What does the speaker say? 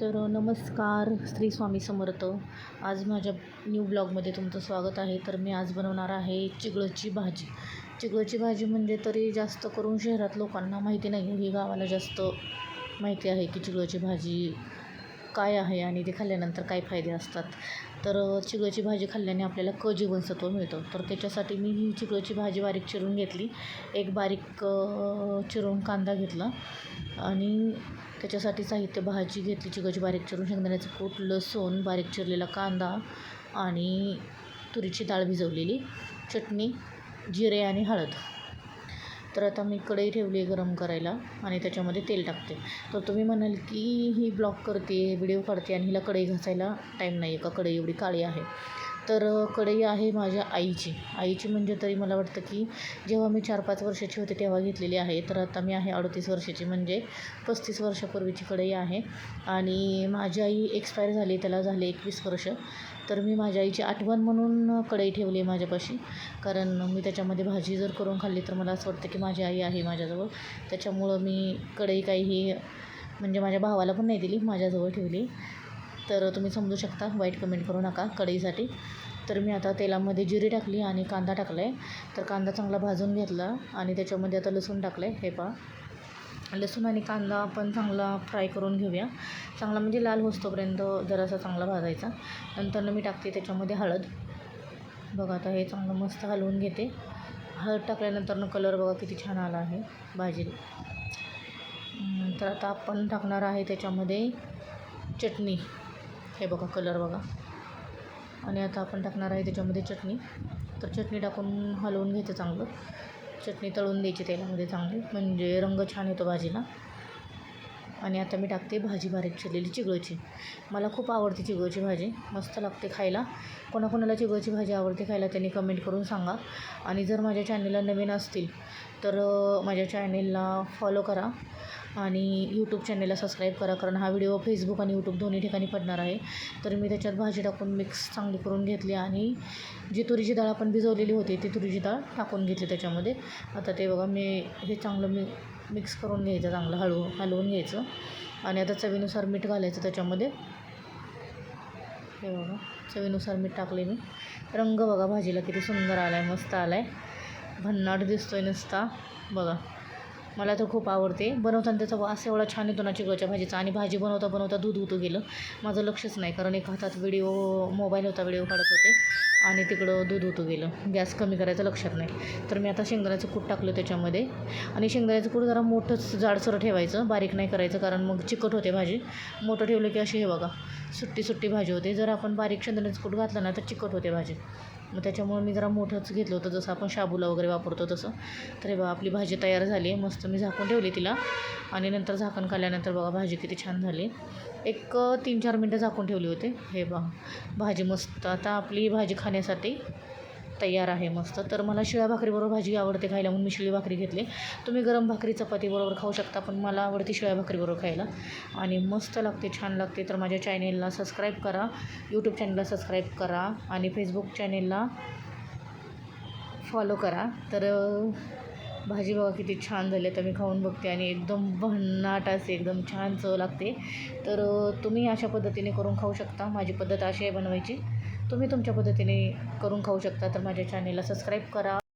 तर नमस्कार श्री स्वामी समर्थ. आज माझ्या न्यू ब्लॉगमध्ये तुमचं स्वागत आहे. तर मी आज बनवणार आहे चिगळची भाजी. चिगळची भाजी म्हणजे तरी जास्त करून शहरात लोकांना माहिती नाही. ही गावाला जास्त माहिती आहे की चिगळची भाजी काय आहे आणि ते खाल्ल्यानंतर काय फायदे असतात? तर चिगळची भाजी खाल्ल्याने आपल्याला क जीवनसत्व मिळतं. तर त्याच्यासाठी मी ही चिगळची भाजी बारीक चिरून घेतली. एक बारीक चिरून कांदा घेतला आणि त्याच्यासाठी साहित्य भाजी घेतली. चिकनची बारीक चिरून शेंगदाण्याचं कूट लसूण बारीक चिरलेला कांदा आणि तुरीची डाळ भिजवलेली. चटणी जिरे आणि हळद. तर आता मी कढई ठेवली आहे गरम करायला आणि त्याच्यामध्ये तेल टाकते. तर तुम्ही म्हणाल की ही ब्लॉग करते व्हिडिओ काढते आणि हिला कढई घासायला टाईम नाही आहे का? कढई एवढी काळी आहे. तर कढई आहे माझ्या आईची. आईची म्हणजे तरी मला वाटतं की जेव्हा मी चार पाच वर्षाची होते तेव्हा घेतलेली आहे. तर आता मी आहे अडतीस वर्षाची म्हणजे पस्तीस वर्षापूर्वीची कढई आहे. आणि माझी आई एक्सपायर झाली त्याला झाले एकवीस वर्ष. तर मी माझ्या आईची आठवण म्हणून कढई ठेवली आहे माझ्यापाशी. कारण मी त्याच्यामध्ये भाजी जर करून खाल्ली तर मला असं वाटतं की माझी आई आहे माझ्याजवळ. त्याच्यामुळं मी कढई काही म्हणजे माझ्या भावाला पण नाही दिली माझ्याजवळ ठेवली. तर तुम्ही समजू शकता वाईट कमेंट करू नका कढईसाठी. तर मी आता तेलामध्ये जिरी टाकली आणि कांदा टाकला आहे तर कांदा चांगला भाजून घेतला आणि त्याच्यामध्ये आता लसूण टाकलं आहे हे पहा. लसूण आणि कांदा आपण चांगला फ्राय करून घेऊया. चांगला म्हणजे लाल होस्तोपर्यंत जरासा चांगला भाजायचा. नंतर मी टाकते त्याच्यामध्ये हळद. बघा आता हे चांगलं मस्त हलवून घेते. हळद टाकल्यानंतर कलर बघा किती छान आला आहे भाजीला. तर आता आपण टाकणार आहे त्याच्यामध्ये चटणी. हे बघा कलर बघा. आणि आता आपण टाकणार आहे त्याच्यामध्ये चटणी. तर चटणी टाकून हलवून घ्यायचं चांगलं. चटणी तळून द्यायची तेलामध्ये चांगली. म्हणजे रंग छान येतो भाजीला. आणि आता मी टाकते भाजी बारीक चिरलेली चिगळची. मला खूप आवडते चिगळची भाजी. मस्त लागते खायला. कोणाकोणाला चिगळची भाजी आवडते खायला त्यांनी कमेंट करून सांगा. आणि जर माझ्या चॅनलला नवीन असतील तर माझ्या चॅनेलला फॉलो करा. आणि यूट्यूब चॅनेलला सबस्क्राईब करा कारण हा व्हिडिओ फेसबुक आणि यूट्यूब दोन्ही ठिकाणी पडणार आहे. तर मी त्याच्यात भाजी टाकून मिक्स चांगली करून घेतली आणि जी तुरीची डाळ आपण भिजवलेली होती ती तुरीची डाळ टाकून घेतली त्याच्यामध्ये. आता ते बघा मी हे चांगलं मी मिक्स करून घ्यायचं चांगलं हळू हलवून घ्यायचं. आणि आता चवीनुसार मीठ घालायचं त्याच्यामध्ये. हे बघा चवीनुसार मीठ टाकले मी. रंग बघा भाजीला किती सुंदर आला आहे मस्त आला आहे भन्नाट दिसतो आहे नुसता. बघा. मला तर खूप आवडते. बनवताना त्याचा वास एवढा छान येतो ना चिकळच्या भाजीचा. आणि भाजी बनवता बनवता दूध उतू गेलं. माझं लक्षच नाही कारण एक हातात व्हिडिओ मोबाईल होता व्हिडिओ काढत होते. आणि तिकडं दूध उतू गेलं. गॅस कमी करायचं लक्षात नाही. तर मी आता शेंगदाण्याचं कूट टाकलं त्याच्यामध्ये. आणि शेंगदाण्याचं कूट जरा मोठंच जाडसर ठेवायचं. बारीक नाही करायचं कारण मग चिकट होते भाजी. मोठं ठेवलं की अशी हे बघा सुट्टी सुट्टी भाजी होते. जर आपण बारीक शेंगदाण्याचं कूट घातलं ना तर चिकट होते भाजी. मग त्याच्यामुळे मी जरा मोठंच घेतलं होतं. जसं आपण शाबूला वगैरे वापरतो तसं. तर हे बघा आपली भाजी तयार झाली. आहे मस्त मी झाकून ठेवली तिला. आणि नंतर झाकण खाल्यानंतर बघा भाजी किती छान झाली. एक तीन चार मिनटं झाकून ठेवली होते. हे बघा भाजी मस्त. आता आपली भाजी खाण्यासाठी तयार आहे मस्त. तर मला शिळ्या भाकरीबरोबर भाजी आवडते खायला म्हणून मी शिळी भाकरी घेतली. तुम्ही गरम भाकरी चपातीबरोबर खाऊ शकता पण मला आवडते शिळ्या भाकरीबरोबर खायला. आणि मस्त लागते छान लागते. तर माझ्या चॅनेलला सबस्क्राईब करा. यूट्यूब चॅनलला सबस्क्राईब करा. आणि फेसबुक चॅनेलला फॉलो करा. तर भाजी बघा किती छान झाली. तर मी खाऊन बघते आणि एकदम भन्नाट असे एकदम छान चव लागते. तर तुम्ही अशा पद्धतीने करून खाऊ शकता. माझी पद्धत अशी आहे बनवायची. तुम्ही तुमच्या पद्धतीने करून खाऊ शकता तर माझ्या चॅनेलला सबस्क्राईब करा.